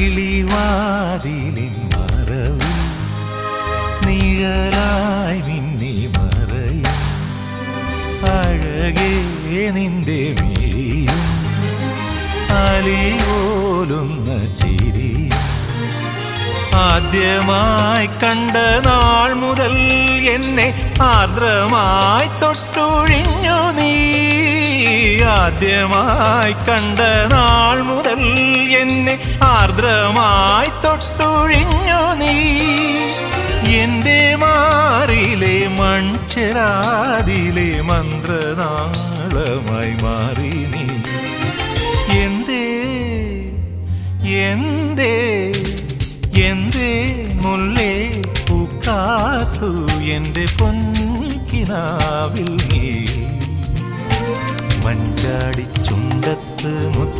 കിളിവാതിലിൻ മറവും നിഴലായി നിന്നെ മറയും അഴകേ നിന്റെ മിഴിയും അലിയോലുന്ന ചിരിയും. ആദ്യമായി കണ്ട നാൾ മുതൽ എന്നെ ആർദ്രമായി തൊട്ടുഴിഞ്ഞു നീ. ആദ്യമായി കണ്ട നാൾ എന്നെ ആർദ്രമായി തൊട്ടുഴിഞ്ഞു നീ. എന്റെ മാറിലെ മൺചിറാതിലെ മന്ത്രനാളമായി മാറി നീ. എന്തേ എന്തേ എന്തേ മുല്ലേ പൂക്കാത്തു എന്റെ പൊൻകിനാവിൽ നീ. മഞ്ചാടി ചുണ്ടത്ത് മുത്താഞ്ഞു